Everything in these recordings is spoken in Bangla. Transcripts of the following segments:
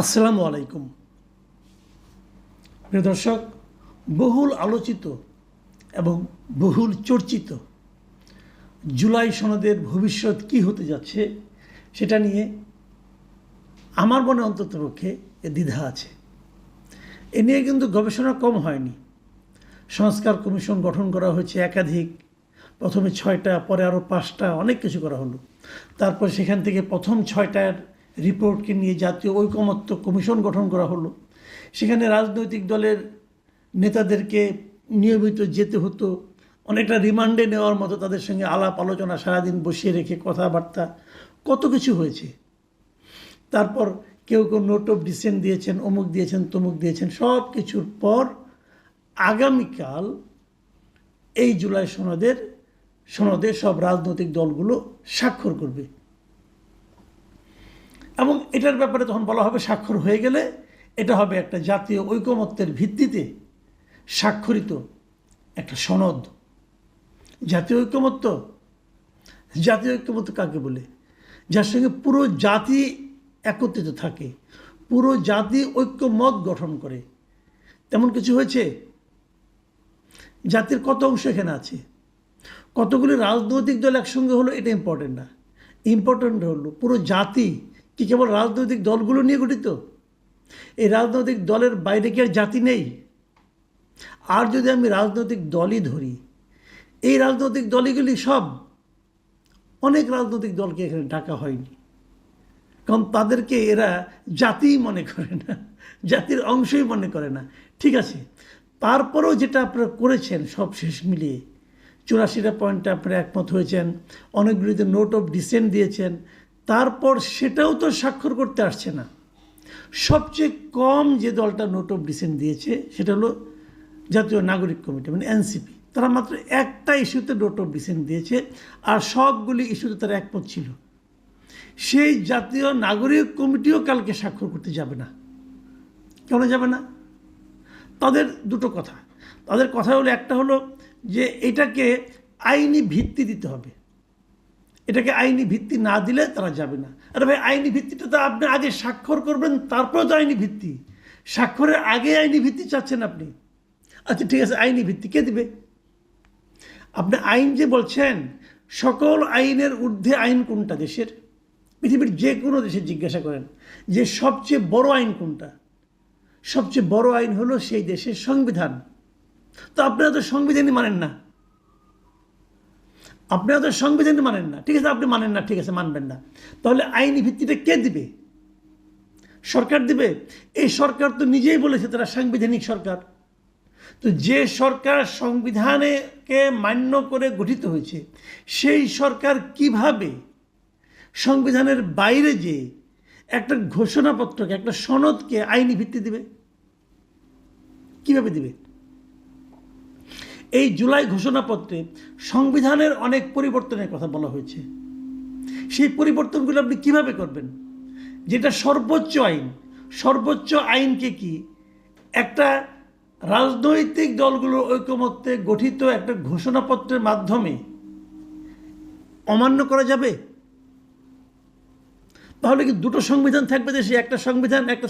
আসসালামু আলাইকুম। প্রিয় দর্শক, বহুল আলোচিত এবং বহুল চর্চিত জুলাই সনদের ভবিষ্যৎ কি হতে যাচ্ছে সেটা নিয়ে আমার মনে অন্ততপক্ষে এ দ্বিধা আছে। এ নিয়ে কিন্তু গবেষণা কম হয়নি। সংস্কার কমিশন গঠন করা হয়েছে একাধিক। প্রথমে ছয়টা, পরে আরও পাঁচটা, অনেক কিছু করা হলো। তারপর সেখান থেকে প্রথম ছয়টার রিপোর্টকে নিয়ে জাতীয় ঐকমত্য কমিশন গঠন করা হলো। সেখানে রাজনৈতিক দলের নেতাদেরকে নিয়মিত যেতে হতো। অনেকটা রিমান্ডে নেওয়ার মতো তাদের সঙ্গে আলাপ, আলোচনা, সারাদিন বসিয়ে রেখে কথাবার্তা, কত কিছু হয়েছে। তারপর কেউ কেউ নোট অফ ডিসেন্ট দিয়েছেন, অমুক দিয়েছেন, তমুক দিয়েছেন, সব কিছুর পর আগামীকাল এই জুলাই সনদের, সনদে সব রাজনৈতিক দলগুলো স্বাক্ষর করবে। এবং এটার ব্যাপারে তখন বলা হবে স্বাক্ষর হয়ে গেলে এটা হবে একটা জাতীয় ঐকমত্যের ভিত্তিতে স্বাক্ষরিত একটা সনদ। জাতীয় ঐকমত্য? জাতীয় ঐক্যমত্য কাকে বলে? যার সঙ্গে পুরো জাতি একত্রিত থাকে, পুরো জাতি ঐক্যমত গঠন করে। তেমন কিছু হয়েছে? জাতির কত অংশ এখানে আছে? কতগুলি রাজনৈতিক দল একসঙ্গে হলো, এটা ইম্পর্টেন্ট না। ইম্পর্টেন্ট হলো পুরো জাতি কি কেবল রাজনৈতিক দলগুলো নিয়ে গঠিত? এই রাজনৈতিক দলের বাইরে কি আর জাতি নেই? আর যদি আমি রাজনৈতিক দলই ধরি, এই রাজনৈতিক দলগুলি সব অনেক রাজনৈতিক দলকে এখানে ডাকা হয়নি। কারণ তাদেরকে এরা জাতিই মনে করে না, জাতির অংশই মনে করে না। ঠিক আছে, তারপরেও যেটা আপনারা করেছেন সব শেষ মিলিয়ে, চুরাশিটা পয়েন্টে আপনারা একমত হয়েছেন, অনেকগুলিতে নোট অফ ডিসেন্ট দিয়েছেন তারপর সেটাও তো স্বাক্ষর করতে আসছে না। সবচেয়ে কম যে দলটা নোট অফ ডিসেন্ট দিয়েছে, সেটা হলো জাতীয় নাগরিক কমিটি মানে এনসিপি তারা মাত্র একটা ইস্যুতে নোট অফ ডিসেন্ট দিয়েছে, আর সবগুলি ইস্যুতে তারা একমত ছিল। সেই জাতীয় নাগরিক কমিটিও কালকে স্বাক্ষর করতে যাবে না। কেন যাবে না? তাদের দুটো কথা। তাদের কথা হলো, একটা হলো যে এটাকে আইনি ভিত্তি দিতে হবে। এটাকে আইনি ভিত্তি না দিলে তারা যাবে না। আরে ভাই, আইনি ভিত্তিটা তো আপনি আগে স্বাক্ষর করবেন তারপরে তো আইনি ভিত্তি। স্বাক্ষরের আগে আইনি ভিত্তি চাচ্ছেন আপনি। আচ্ছা ঠিক আছে, আইনি ভিত্তি কে দিবে? আপনি আইন যে বলছেন, সকল আইনের ঊর্ধ্বে আইন কোনটা দেশের? পৃথিবীর যে কোনো দেশে জিজ্ঞাসা করেন যে সবচেয়ে বড় আইন কোনটা? সবচেয়ে বড় আইন হলো সেই দেশের সংবিধান। তো আপনারা তো সংবিধানই মানেন না। আপনারা তো সংবিধানই মানেন না। ঠিক আছে, আপনি মানেন না, ঠিক আছে, মানবেন না। তাহলে আইনি ভিত্তিটা কে দিবে? সরকার দিবে? এই সরকার তো নিজেই বলেছে তারা সাংবিধানিক সরকার। তো যে সরকার সংবিধানেকে মান্য করে গঠিত হয়েছে, সেই সরকার কীভাবে সংবিধানের বাইরে যে একটা ঘোষণাপত্রকে, একটা সনদকে আইনি ভিত্তি দিবে? কীভাবে দিবে? এই জুলাই ঘোষণাপত্রে সংবিধানের অনেক পরিবর্তনের কথা বলা হয়েছে। সেই পরিবর্তনগুলো আপনি কীভাবে করবেন? যেটা সর্বোচ্চ আইন, সর্বোচ্চ আইনকে কি একটা রাজনৈতিক দলগুলোর ঐকমত্যে গঠিত একটা ঘোষণাপত্রের মাধ্যমে অমান্য করা যাবে? তাহলে কি দুটো সংবিধান থাকবে দেশে একটা সংবিধান, একটা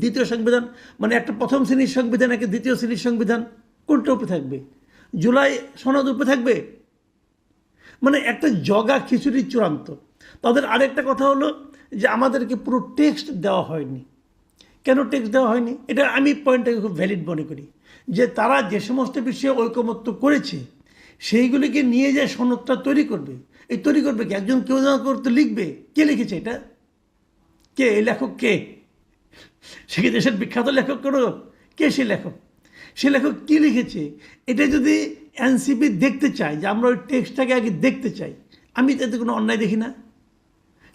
দ্বিতীয় সংবিধান মানে একটা প্রথম শ্রেণির সংবিধান, একটা দ্বিতীয় শ্রেণির সংবিধান? কোনটা উপরে থাকবে? জুলাই সনদ উপরে থাকবে? মানে একটা জগা খিচুড়ি চূড়ান্ত। তাদের আরেকটা কথা হলো যে আমাদেরকে পুরো টেক্সট দেওয়া হয়নি। কেন টেক্সট দেওয়া হয়নি? এটা আমি পয়েন্টটাকে খুব ভ্যালিড মনে করি। যে তারা যে সমস্ত বিষয়ে ঐকমত্য করেছে, সেইগুলিকে নিয়ে যায় সনদটা তৈরি করবে, এই তৈরি করবে কি? একজন কেউ না করতে লিখবে? কে লিখেছে এটা? কে? এই লেখক কে? সে কি দেশের বিখ্যাত লেখক কোনো? কে সে লেখক? সে লেখক কী লিখেছে? এটা যদি এনসিপি দেখতে চায় যে আমরা ওই টেক্সটটাকে আগে দেখতে চাই, আমি তাতে কোনো অন্যায় দেখি না।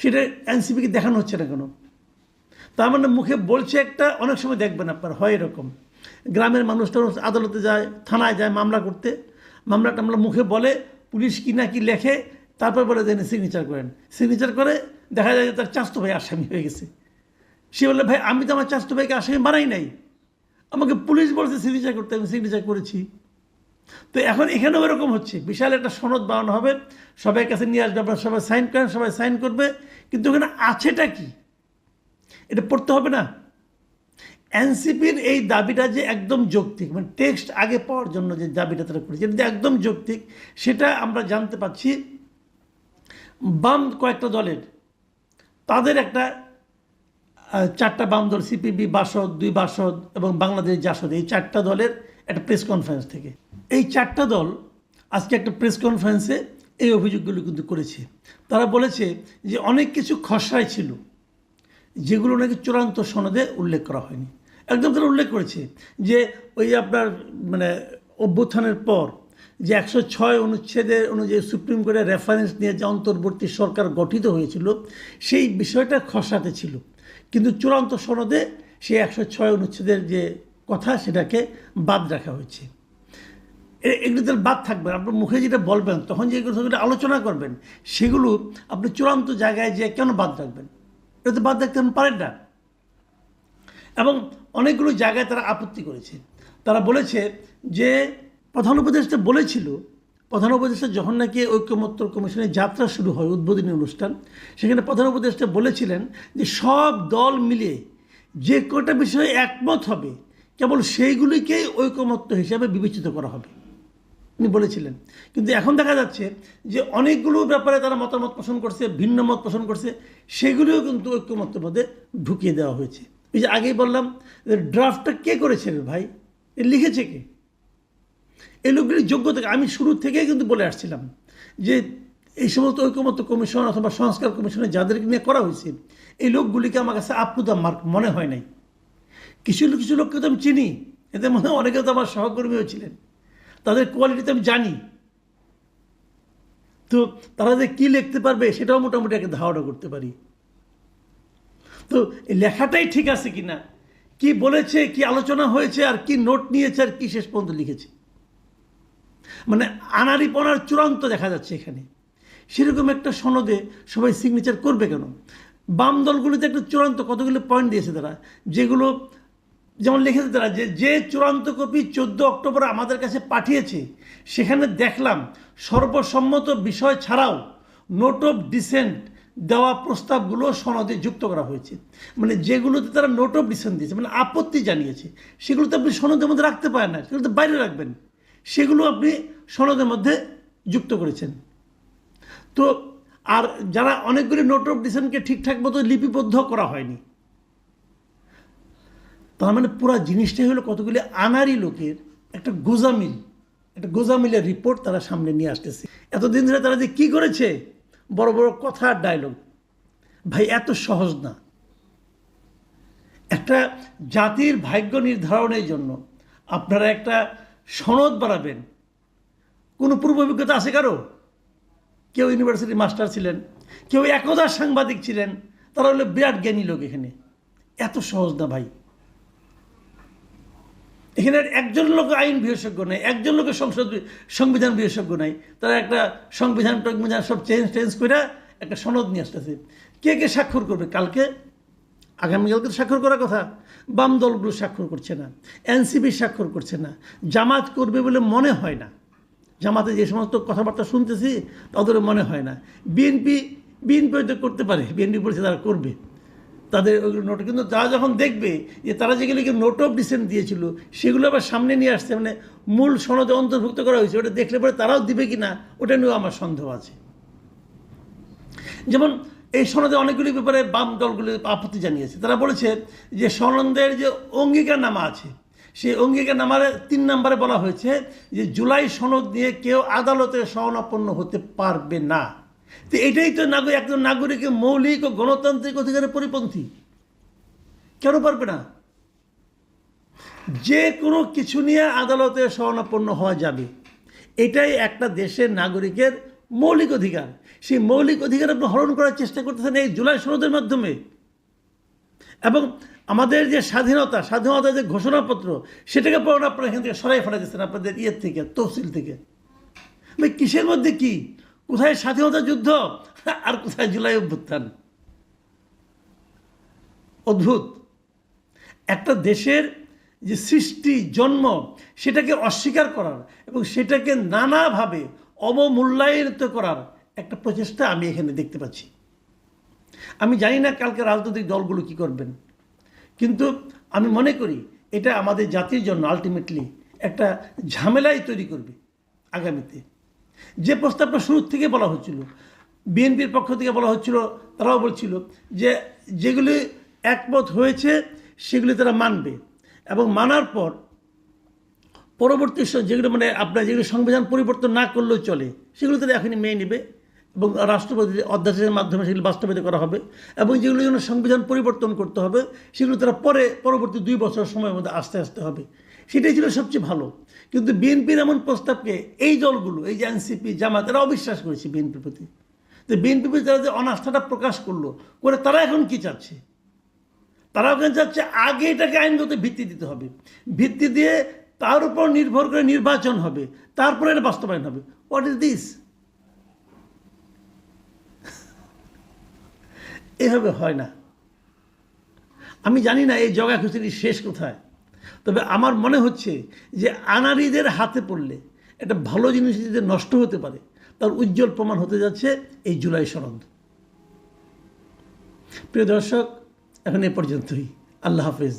সেটা এনসিপিকে দেখানো হচ্ছে না কেন। তার মানে মুখে বলছে একটা, অনেক সময় দেখবেন আপনার, হয় এরকম। গ্রামের মানুষ টানুষ আদালতে যায়, থানায় যায় মামলা করতে। মামলা টামলা মুখে বলে, পুলিশ কি না কি লেখে, তারপর বলে দেন সিগনেচার করেন। সিগনেচার করে দেখা যায় যে তার চাস্তো ভাই আসামি হয়ে গেছে। সে বলে ভাই, আমি তো আমার চাস্তো ভাইকে আসামি বানাই নাই। আমাকে পুলিশ বলছে সিগনেচার করতে, আমি সিগনেচার করেছি। তো এখন এখানেও এরকম হচ্ছে। বিশাল একটা সনদ বানানো হবে। সবাই কাছে নিয়ে আসবে, আপনার সবাই সাইন করেন, সবাই সাইন করবে। কিন্তু ওখানে আছেটা কি? এটা পড়তে হবে না। এনসিপির এই দাবিটা যে একদম যৌক্তিক মানে টেক্সট আগে পাওয়ার জন্য যে দাবিটা তারা করেছে, এটা একদম যৌক্তিক, সেটা আমরা জানতে পাচ্ছি বাম কয়েকটা দলের, তাদের একটা চারটা বাম দল সিপিবি বাসদ, দুই বাসদ এবং বাংলাদেশ জাসদ, এই চারটা দলের একটা প্রেস কনফারেন্স থেকে। এই চারটা দল আজকে একটা প্রেস কনফারেন্সে এই অভিযোগগুলো কিন্তু করেছে। তারা বলেছে যে অনেক কিছু খসড়ায় ছিল, যেগুলো নাকি চূড়ান্ত সনদে উল্লেখ করা হয়নি। একদম তারা উল্লেখ করেছে যে ওই আপনার মানে অভ্যুত্থানের পর যে একশো ছয় অনুচ্ছেদের অনুযায়ী সুপ্রিম কোর্টের রেফারেন্স নিয়ে যে অন্তর্বর্তী সরকার গঠিত হয়েছিল, সেই বিষয়টা খসাতে ছিল। কিন্তু চূড়ান্ত সনদে সেই একশো ছয় অনুচ্ছেদের যে কথা সেটাকে বাদ রাখা হয়েছে। এগুলো তাহলে বাদ থাকবে আপনার মুখে যেটা বলবেন, তখন যে সেগুলো আলোচনা করবেন, সেগুলো আপনি চূড়ান্ত জায়গায় যে কেন বাদ রাখবেন? এটা তো বাদ রাখতে পারেন না। এবং অনেকগুলো জায়গায় তারা আপত্তি করেছে। তারা বলেছে যে প্রধান উপদেষ্টা বলেছিল প্রধান উপদেষ্টা যখন নাকি ঐক্যমত্য কমিশনের যাত্রা শুরু হয়, উদ্বোধনী অনুষ্ঠান, সেখানে প্রধান উপদেষ্টা বলেছিলেন যে সব দল মিলিয়ে যে কটা বিষয়ে একমত হবে, কেবল সেইগুলিকেই ঐকমত্য হিসাবে বিবেচিত করা হবে। উনি বলেছিলেন। কিন্তু এখন দেখা যাচ্ছে যে অনেকগুলো ব্যাপারে তারা মতামত পোষণ করছে, ভিন্ন মত পোষণ করছে, সেগুলিও কিন্তু ঐক্যমত্যের মধ্যে ঢুকিয়ে দেওয়া হয়েছে। এই যে আগেই বললাম ড্রাফটটা কে করেছে রে ভাই? লিখেছে কে? এই লোকগুলির যোগ্যতা আমি শুরু থেকেই কিন্তু বলে আসছিলাম যে এই সমস্ত ঐক্যমত্য কমিশন অথবা সংস্কার কমিশনে যাদেরকে নিয়ে করা হয়েছে, এই লোকগুলিকে আমার কাছে আপ্লুতা মার্ক মনে হয় নাই। কিছু কিছু লোককে তো আমি চিনি এদের হয় অনেকে তো আমার সহকর্মীও ছিলেন। তাদের কোয়ালিটি তো আমি জানি। তো তারা যে কী লিখতে পারবে সেটাও মোটামুটি একটা ধারণা করতে পারি। তো এই লেখাটাই ঠিক আছে কি না কি বলেছে, কি আলোচনা হয়েছে, আর কি নোট নিয়েছে, আর কি শেষ পর্যন্ত লিখেছে। মানে আনারিপনার চূড়ান্ত দেখা যাচ্ছে এখানে। সেরকম একটা সনদে সবাই সিগনেচার করবে কেন? বাম দলগুলিতে একটা চূড়ান্ত কতগুলো পয়েন্ট দিয়েছে তারা? যেগুলো যেমন লিখেছে তারা যে যে চূড়ান্ত কপি চোদ্দ অক্টোবর আমাদের কাছে পাঠিয়েছে, সেখানে দেখলাম সর্বসম্মত বিষয় ছাড়াও নোট অফ ডিসেন্ট দেওয়া প্রস্তাবগুলো সনদে যুক্ত করা হয়েছে। মানে যেগুলোতে তারা নোট অফ ডিসেন্ট দিয়েছে মানে আপত্তি জানিয়েছে সেগুলো তো আপনি সনদের মধ্যে রাখতে পারেন না সেগুলো তো বাইরে রাখবেন। সেগুলো আপনি সনদের মধ্যে যুক্ত করেছেন। তো আর যারা অনেকগুলি নোট অফ ডিসেন্টকে ঠিকঠাক মতো লিপিবদ্ধ করা হয়নি, তার মানে পুরো জিনিসটাই হলো কতগুলি আনারি লোকের একটা গোজামিল, একটা গোজামিলের রিপোর্ট তারা সামনে নিয়ে আসতেছে। এতদিন ধরে তারা যে কী করেছে? বড় বড় কথা আর ডায়লগ ভাই, এত সহজ না। একটা জাতির ভাগ্য নির্ধারণের জন্য আপনারা একটা সনদ বাড়াবেন। কোনো পূর্ব অভিজ্ঞতা আছে কারও? কেউ ইউনিভার্সিটি মাস্টার ছিলেন, কেউ একদা সাংবাদিক ছিলেন, তারা হলো বিরাট জ্ঞানী লোক এখানে। এত সহজ না ভাই। এখানে একজন লোক আইন বিশেষজ্ঞ নেই, একজন লোকের সংসদ সংবিধান বিশেষজ্ঞ নাই। তারা একটা সংবিধান টংবিধান সব চেঞ্জ টেঞ্জ করে একটা সনদ নিয়ে আসতেছে। কে কে স্বাক্ষর করবে? কালকে আগামীকালকে স্বাক্ষর করার কথা। বাম দলগুলো স্বাক্ষর করছে না। এনসিপি স্বাক্ষর করছে না। জামাত করবে বলে মনে হয় না। জামাতে যে সমস্ত কথাবার্তা শুনতেছি তাদের মনে হয় না। বিএনপি বিএনপি হয়তো করতে পারে। বিএনপি বলছে তারা করবে। তাদের নোট, কিন্তু তারা যখন দেখবে যে তারা যেগুলিকে নোট অফ ডিসেন্ট দিয়েছিল, সেগুলো আবার সামনে নিয়ে আসছে মানে মূল সনদে অন্তর্ভুক্ত করা হয়েছে, ওটা দেখলে পরে তারাও দিবে কি না ওটা নিয়েও আমার সন্দেহ আছে। যেমন এই সনদে অনেকগুলি ব্যাপারে বাম দলগুলি আপত্তি জানিয়েছে। তারা বলেছে যে সনদের যে অঙ্গীকারনামা আছে, সেই অঙ্গীকারনামার তিন নম্বরে বলা হয়েছে যে জুলাই সনদ নিয়ে কেউ আদালতে শরণাপন্ন হতে পারবে না। তো এটাই তো নাগরিক একজন নাগরিকের মৌলিক ও গণতান্ত্রিক অধিকারের পরিপন্থী। কেন পারবে না? যে কোনো কিছু নিয়ে আদালতে শরণাপন্ন হওয়া যাবে। এটাই একটা দেশের নাগরিকের মৌলিক অধিকার। সেই মৌলিক অধিকার আপনি হরণ করার চেষ্টা করতেছেন এই জুলাই সনদের মাধ্যমে। এবং আমাদের যে স্বাধীনতা স্বাধীনতার যে ঘোষণাপত্র, সেটাকে পড়ুন আপনারা এখান থেকে সরাই ফেলা দিচ্ছেন আপনাদের ইয়ের থেকে তহসিল থেকে। ভাই, কিসের মধ্যে কি? কোথায় স্বাধীনতা যুদ্ধ? আর কোথায় জুলাই অভ্যুত্থান? অদ্ভুত। একটা দেশের যে সৃষ্টি, জন্ম, সেটাকে অস্বীকার করার এবং সেটাকে নানাভাবে অবমূল্যায়িত করার একটা প্রচেষ্টা আমি এখানে দেখতে পাচ্ছি। আমি জানি না কালকে রাজনৈতিক দলগুলো কি করবেন। কিন্তু আমি মনে করি এটা আমাদের জাতির জন্য আলটিমেটলি একটা ঝামেলাই তৈরি করবে আগামীতে। যে প্রস্তাবটা শুরুর থেকে বলা হচ্ছিল, বিএনপির পক্ষ থেকে বলা হচ্ছিল, তারাও বলছিল যে যেগুলি একমত হয়েছে সেগুলি তারা মানবে এবং মানার পর পরবর্তী যেগুলো মানে আপনার যেগুলো সংবিধান পরিবর্তন না করলেও চলে, সেগুলো তারা এখনই মেনে নেবে। এবং রাষ্ট্রপতি অধ্যাদেশের মাধ্যমে সেগুলো বাস্তবায়িত করা হবে এবং যেগুলো জন্য সংবিধান পরিবর্তন করতে হবে, সেগুলো তারা পরে, পরবর্তী দুই বছর সময়ের মধ্যে আস্তে আস্তে হবে। সেটাই ছিল সবচেয়ে ভালো। কিন্তু বিএনপির এমন প্রস্তাবকে এই দলগুলো, এই যে এনসিপি, জামাত এরা অবিশ্বাস করেছে বিএনপির প্রতি। তো বিএনপির প্রতি তারা যে অনাস্থাটা প্রকাশ করল, করে তারা এখন কি চাচ্ছে? তারা ওখানে চাচ্ছে আগে এটাকে আইনগত ভিত্তি দিতে হবে। ভিত্তি দিয়ে তার উপর নির্ভর করে নির্বাচন হবে, তারপরে এটা বাস্তবায়ন হবে। হোয়াট ইজ দিস এভাবে হয় না। আমি জানি না এই জগা খুচুরির শেষ কোথায়। তবে আমার মনে হচ্ছে যে আনারিদের হাতে পড়লে একটা ভালো জিনিস যদি নষ্ট হতে পারে, তার উজ্জ্বল প্রমাণ হতে যাচ্ছে এই জুলাই সনদ প্রিয় দর্শক, এখন এ পর্যন্তই। আল্লাহ হাফেজ।